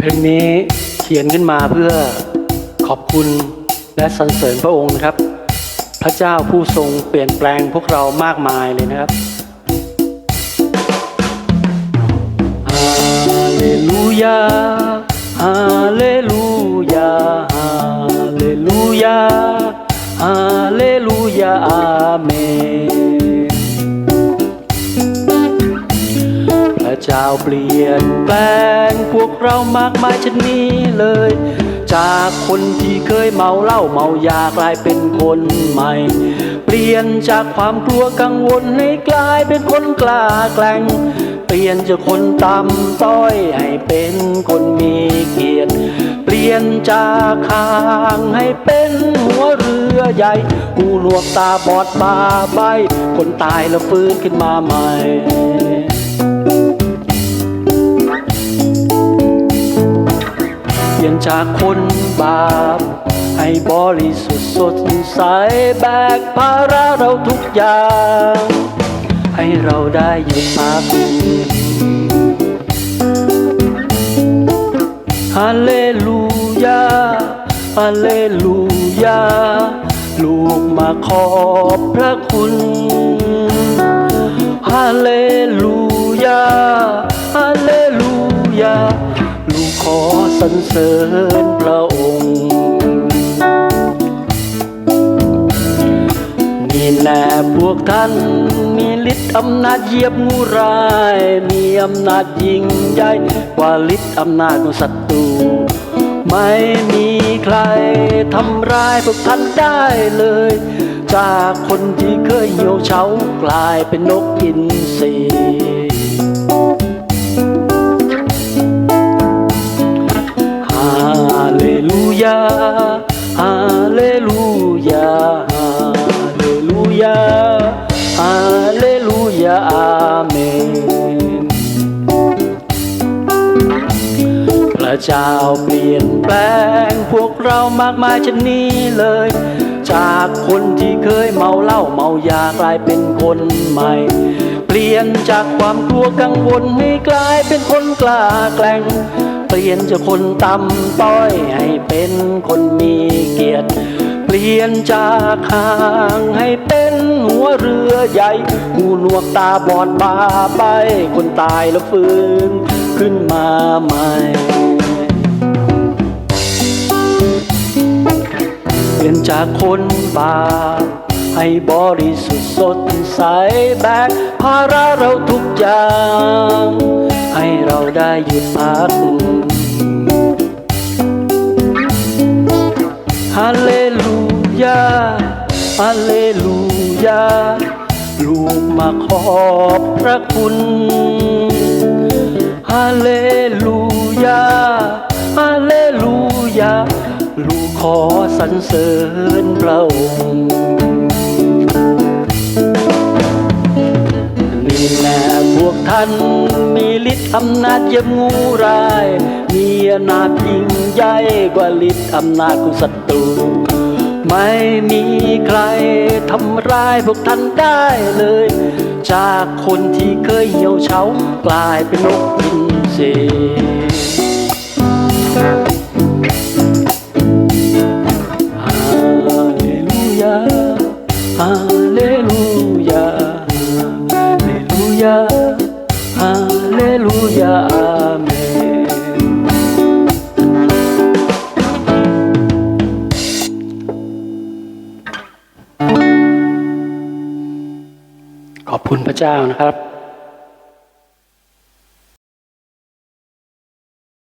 เพลงนี้เขียนขึ้นมาเพื่อขอบคุณและสรรเสริญพระองค์นะครับ พระเจ้าผู้ทรงเปลี่ยนแปลงพวกเรามากมายเลยนะครับฮาเลลูยา เจ้าเปลี่ยนแปลงพวกเรามากมายชนนี้เลย จากคนที่เคยเมาเหล้าเมายากลายเป็นคนใหม่ เปลี่ยนจากความกลัวกังวลให้กลายเป็นคนกล้าแกร่งเปลี่ยนจากคนต่ำต้อยให้เป็นคนมีเกียรติ เปลี่ยนจากคางให้เป็นหัวเรือใหญ่หูหนวกตาบอดบาใบ คนตายแล้วฟื้นขึ้นมาใหม่ ปลี่ยนจากคนบาป ให้บริสุทธิ์สดใสแบกภาระเราทุกอย่าง ให้เราได้หยุดพักฮาเลลูยาฮาเลลูยา ลูกมาขอบพระคุณฮาเลลูยาฮาเล สรรเสริญพระองค์ นี่แน่พวกท่านมีฤทธิ์อำนาจเหยียบงูร้าย มีอำนาจยิ่งใหญ่กว่าฤทธิ์อำนาจของศัตรูไม่มีใครทำร้ายพวกท่านได้เลย จากคนที่เคยเหี่ยวเฉากลายเป็นนกอินท ยาฮาเลลูยาอาเมน พระเจ้าเปลี่ยนแปลงพวกเรามากมายชนนี้เลย จากคนที่เคยเมาเหล้าเมายากลายเป็นคนใหม่ เปลี่ยนจากความกลัวกังวลให้กลายเป็นคนกล้าแกร่งเปลี่ยนจากคนต่ำต้อยให้เป็นคนมีเกียรติ ลี่ยนจากหางให้เป็นหัวเรือใหญ่หูหนวกตาบอดบาไป คนตายแล้วฟื้นขึ้นมาใหม่เปลี่ยนจากคนบาปให้บริสุทธิ์สดใสแบกภาระเราทุกอย่าง ให้เราได้หยุดพักฮาเลลู ยาฮาเลลูยา ลูกมาขอบพระคุณฮาเลลูยาฮาเลลูยา ลูกขอสรรเสริญพระองค์นี่แน่พวกท่านมีฤทธิ์อำนาจเยียบงูร้าย มีอำนาจยิ่งใหญ่กว่าฤทธิ์อำนาจของศัต ไม่มีใครทำร้ายพวกท่านได้เลย จากคนที่เคยเหี่ยวเฉากลายเป็นนกอินทรีฮาเลลูยาฮาเล ขอบคุณพระเจ้านะครับ